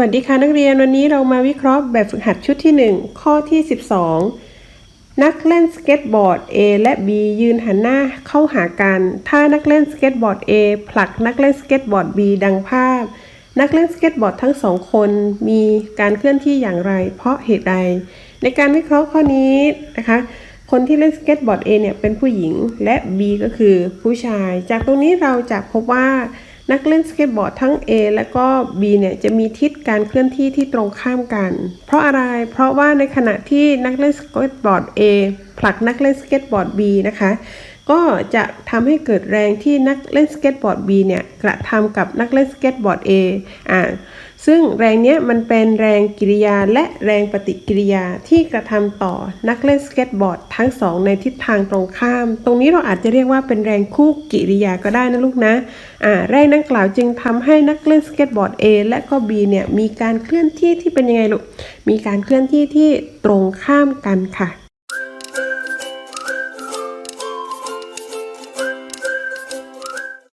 วัสดีค่ะนักเรียนวันนี้เรามาวิเคราะห์แบบฝึกหัดชุดที่ 1 ข้อที่ 12 นักเล่นสเก็ตบอร์ด A และ B ยืนหันหน้าเข้าหากัน ถ้านักเล่นสเก็ตบอร์ด A ผลักนักเล่นสเก็ตบอร์ด B ดังภาพ นักเล่นสเก็ตบอร์ดทั้งสองคนมีการเคลื่อนที่อย่างไร เพราะเหตุใด ในการวิเคราะห์ข้อนี้นะคะ คนที่เล่นสเก็ตบอร์ด A เนี่ยเป็นผู้หญิงและ B ก็คือผู้ชาย จากตรงนี้เราจะพบว่า นักเล่นสเก็ตบอร์ดทั้ง A และก็ B เนี่ยจะมีทิศการเคลื่อนที่ที่ตรงข้ามกัน เพราะอะไร เพราะว่าในขณะที่นักเล่นสเก็ตบอร์ด A ผลักนักเล่นสเก็ตบอร์ด B นะคะ ก็จะทำให้เกิดแรงที่นักเล่นสเก็ตบอร์ด B เนี่ยกระทำกับนักเล่นสเก็ตบอร์ด A อ่าซึ่งแรงเนี้ยมันเป็นแรงกิริยาและแรงปฏิกิริยาที่กระทำต่อนักเล่นสเก็ตบอร์ดทั้งสองในทิศทางตรงข้าม ตรงนี้เราอาจจะเรียกว่าเป็นแรงคู่กิริยาก็ได้นะลูกนะอ่าแรงดังกล่าวจึงทำให้นักเล่นสเก็ตบอร์ด A และก็ B เนี่ยมีการเคลื่อนที่ที่เป็นยังไงลูกมีการเคลื่อนที่ที่ตรงข้ามกันค่ะ